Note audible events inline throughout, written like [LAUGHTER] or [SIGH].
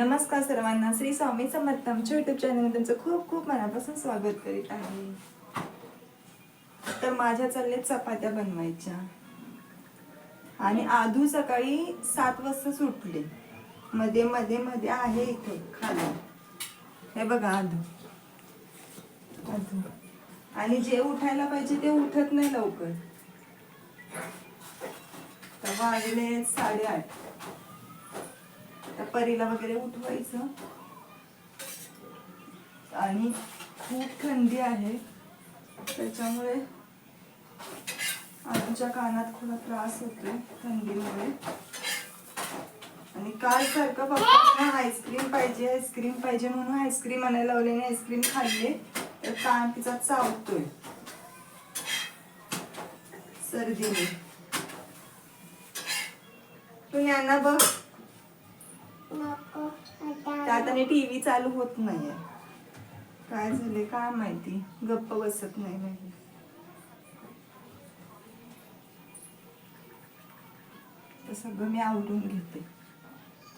नमस्कार सर्वांना. श्री स्वामी समर्थ आमच्या युट्यूब चॅनलमध्ये तुमचं खूप खूप मनापासून स्वागत करीत आहे. तर माझ्या चालल्या चपात्या बनवायच्या. आणि आधू सकाळी सात वाजता सुटले. मध्ये मध्ये मध्ये आहे इथे खाली. हे बघा आधू. आधू. आणि जे उठायला पाहिजे ते उठत नाही लवकर. तर वाजले साडेआठ. आता परीला वगैरे उठवायचं. आणि खूप थंडी आहे. त्याच्यामुळे आमच्या कानात थोडा त्रास होतोय थंडीमुळे. आणि काल सारखं पप्पांना आईस्क्रीम पाहिजे आईस्क्रीम पाहिजे म्हणून आईस्क्रीम आणायला लावले आणि आईस्क्रीम खाल्ले तर कान तिचा चावतोय. सर्दीने. तू यांना बघ आणि टीव्ही चालू होत नाहीये. काय झाले काय माहिती? गप्प बसत नाही नाही तर सगळं मी आवडून घेते.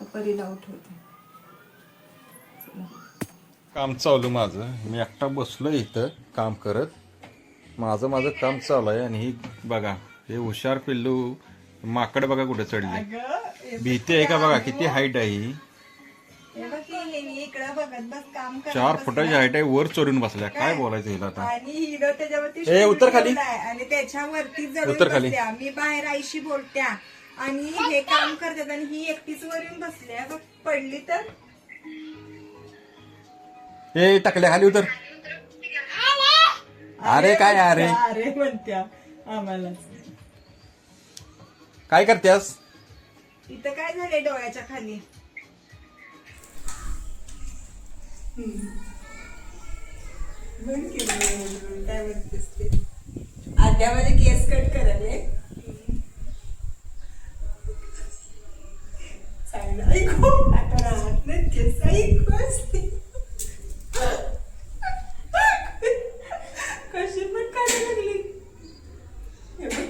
तर परीला उठवते. चला. काम चालू माझं. मी एकटा बसलो इथं काम करत. माझं माझं काम चालू आहे आणि ही बघा हे हुशार पिल्लू माकड बघा कुठे चढले. भीती आहे का बघा किती हाईट आहे ही. हे की हे. इकडं बघत बस काम करत चार. फुटाची हाईट आहे वर चढून बसल्या. काय बोलायचं हिला आता? आणि हिरो त्याच्यावरती ए, उतर खाली. शिवलेला आहे. आणि त्याच्यावरती उतर खाली. बसल्या. मी बाहेर आईशी बोलत्या. आणि हे काम करतात आणि ही एकटीच वर येऊन बसल्या. बघ पडली तर? ए टाकल्या खाली उतर. अरे काय अरे? अरे म्हणत्या. आम्हाला. काय करतेस? इथं काय झालंय डोळ्याच्या खाली? काय म्हणतेस ते? आद्या केस कट करावे चांगलं. ऐकू. आता राहत नाही केस. ऐकू असते कशी पण काढायला लागली हे बघ.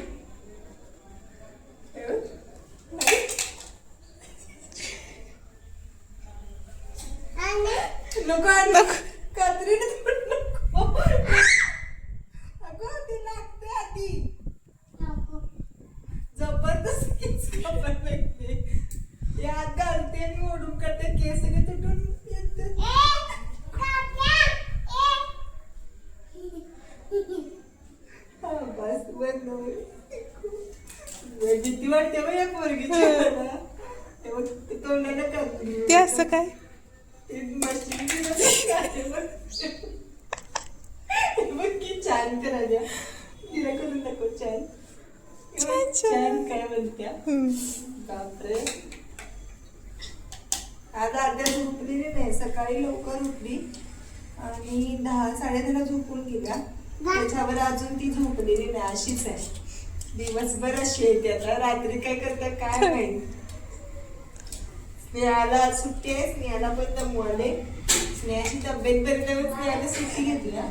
हे बघ. नको आणि कात्रीने थोडं नको अगं ते लागते आधी जबरदस्त केस कापायला लागते ते हात घालते आणि ओढून काढते केस सगळे तुटून येते हा, बस बंद होईल. लय भीती वाटते बघ या पोरगीची. मला. ते तोंडाला कात्री ते असं काय? ते मशीन बिशीन आहे बघ. हे बघ की छान करायला. तिला करून नको छान. काय म्हणत्या. बापरे. आज अर्ध्या झोपलेली नाही सकाळी लवकर उठली. आणि दहा साडेदहाला झोपून गेल्या. त्याच्यावर अजून ती झोपलेली नाही अशीच आहे. दिवसभर अशी आहे ती आता रात्री काय करते काय माहीत. स्नेहाला सुट्टी आहे स्नेहाला पण दमवाले स्नेहाची तब्येत बरी म्हणून स्नेहाला सुट्टी घेतल्या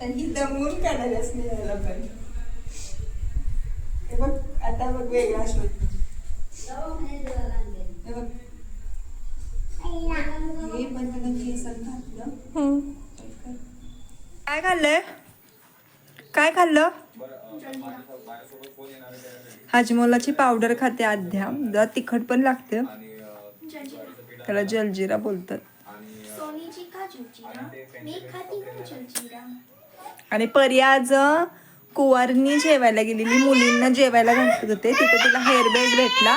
आणि ही दमवून काढायला स्नेहाला पण. हे बघ आता बघ वेगळा शोध. काय खाल्लंय? काय खाल्लं? हाजमोलाची पावडर खाते आध्या जरा तिखट पण लागते. त्याला जलजिरा बोलतात. आणि परी आज कुवारनी जेवायला गेलेली. मुलींना जेवायला घालत होते. तिथे तिला हेअर बेल्ट भेटला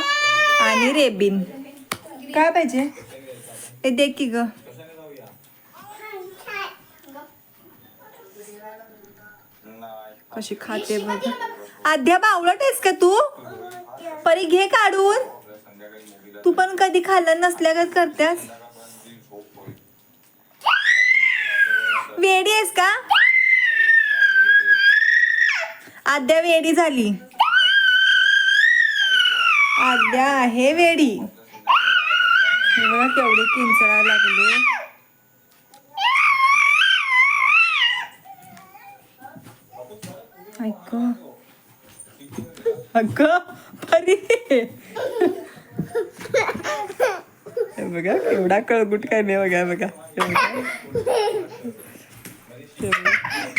आणि रेबिन. काय पाहिजे? हे दे की ग. कशी खाते बघ. आध्या बावळट आहेस का तू? परी घे काढून. तू पण कधी खाल्लं नसल्यागत करतेस वेडी आहेस का? आद्या वेडी झाली. आद्या आहे वेडी. केवढे किंचळा लागले. अगं अगं परी. बघा एवढा कळगुट काय नाही बघा बघा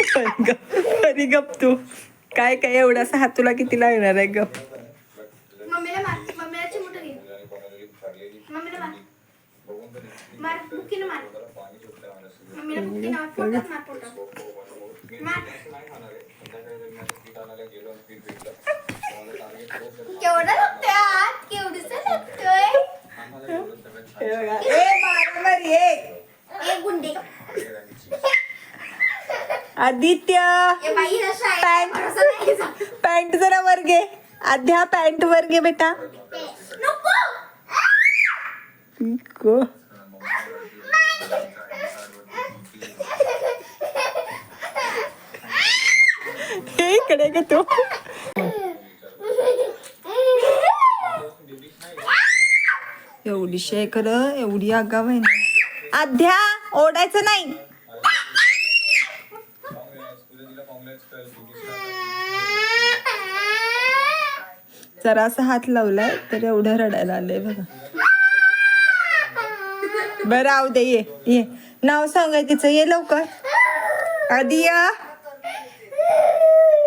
परी गप. अरे तू. काय काय एवढासा हात तुला किती लागणार आहे गप मार मम्मीला चिमूट घे मम्मीला मार मार बुकीनं मार मम्मीला बुकीनं मार पोटात मार पोटात मार केवढा लागतोय आत केवढस लागतोय हे बघा ए बरोबर ये ए गुंडे आदित्य. पॅन्ट. पॅन्ट जरा वर घे. आध्या पॅन्ट वर घे बेटा. हे इकडे ग तू. एवढी शे खरं एवढी आगाव आहे ना. आध्या ओढायचं नाही. जरासा हात लावलाय तर एवढं रडायला आलंय बघा. बरं आऊ दे ये ये. नाव सांगाय तिचं ये लवकर. आधी या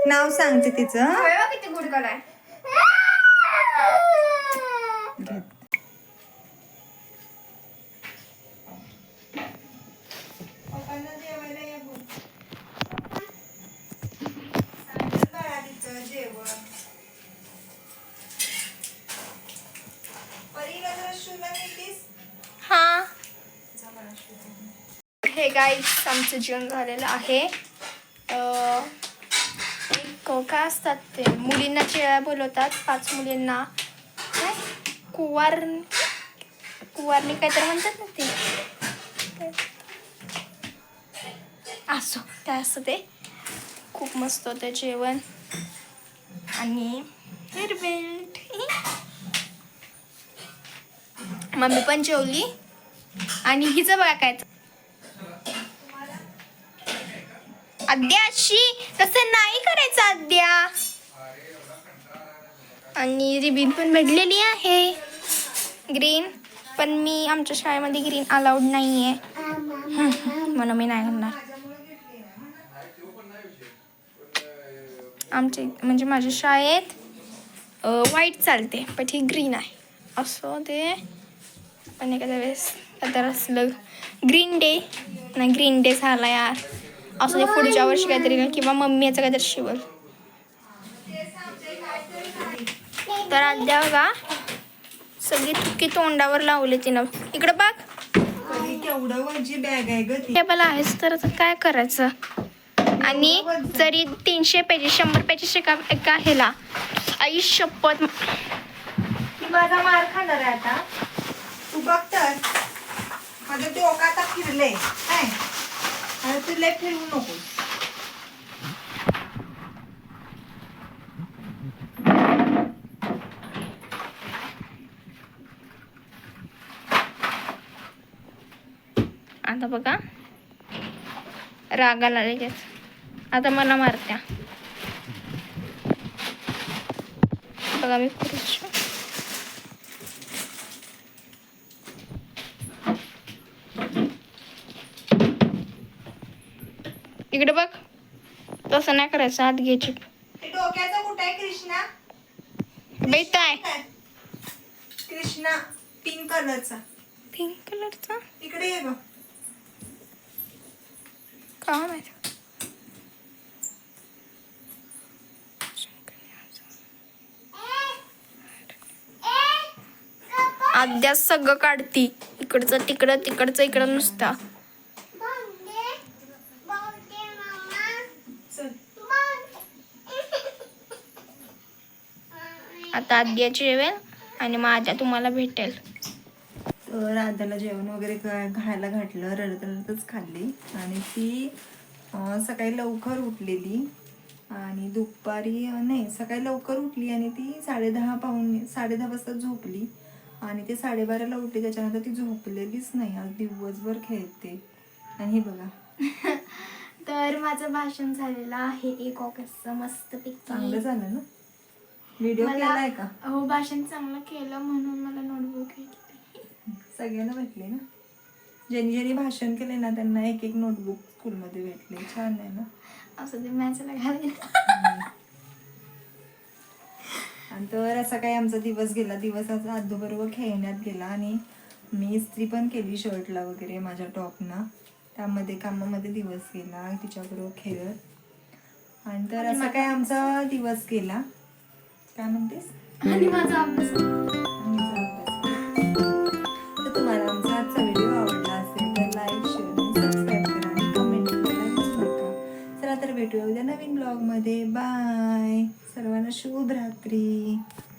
नाव सांगते तिचं? बघा किती गुड आहे हा हे गाईस आमचं जेवण झालेलं आहे. एक काय असतात ते. मुलींना चिळ्या बोलवतात पाच मुलींना. काय? कुवार कुवारणी काहीतरी म्हणतात ना ते. असो काय असतं ते खूप मस्त होतं जेवण. आणि हेअर बेल्ट [LAUGHS] मम्मी पण जेवली? आणि हिचं बघा काय अद्याशी तसं नाही करायचं अद्या. आणि रिबीन पण भेटलेली आहे. ग्रीन पण मी आमच्या शाळेमध्ये ग्रीन अलाउड नाही आहे म्हणून मी नाही घालणार आमच्या म्हणजे माझ्या शाळेत व्हाईट चालते पण ही ग्रीन आहे. असं ते पण एखाद्या वेळेस तर असलं ग्रीन डे नाही ग्रीन डे झाला यार. असं पुढच्या वर्षी काहीतरी किंवा मम्मी याचं काहीतरी शिवल. तर अद्या बघा सगळी थुकी तोंडावर लावली तिनं. इकडं बघ. तरी टेबल आहेच तर आता काय करायचं? आणि जरी तीनशे पेजेस शंभर पेजेस एका एका ह्याला. आई शपथ. माझा मार खाणार आहे आता. तू बघ माझं डोकं आता फिरले काय? आता तू लय फिरवू नको आता बघा. रागाला लगेच. आता मला मारत्या. बघा मी खुश इकडे बघ. तसं नाही करायचं हात घ्यायची. डोक्याचा कुठं आहे कृष्णा? बेटा आहे. काय? कृष्णा पिंक कलरचा पिंक कलरचा इकडे ये ग. का माहिती? आद्या सगळं काढती. इकडचं तिकडं तिकडचं इकडं नुसता चल आता आद्या जेवेल आणि मग आद्या तुम्हाला भेटेल. तर राधाला जेवण वगैरे घालायला घातलं रडत रडतच खाल्ली. आणि ती सकाळी लवकर उठलेली. आणि दुपारी नाही सकाळी लवकर उठली आणि ती साडेदहा पाऊन साडेदहा वाजता झोपली. आणि ते साडेबाराला उठली त्याच्यानंतर ती झोपलेलीच नाही. आज दिवसभर खेळते. आणि हे बघा. [LAUGHS] तर माझं भाषण झालेलं आहे. एक ऑगस्टचं मस्त चांगलं झालं ना? व्हिडिओ केलाय का? हो भाषण चांगलं केलं म्हणून मला नोटबुक सगळ्यांना भेटले ना? ज्यांनी ज्यांनी भाषण केले ना त्यांना एक एक नोटबुक स्कूलमध्ये भेटले. छान आहे ना? असं ते मॅचला घालायला आणि तर असा काही आमचा दिवस गेला. दिवस आज आजोबरोबर खेळण्यात गेला आणि मी इस्त्री पण केली शर्टला वगैरे माझ्या टॉपना. त्यामध्ये कामामध्ये दिवस गेला तिच्याबरोबर खेळत. आणि तर असा काय आमचा दिवस गेला. काय म्हणतेस? आणि माझा अभ्यास. तर तुम्हाला आमचा आजचा चला तर भेटूया उद्या नवीन ब्लॉगमध्ये बाय सर्वांना शुभ रात्री.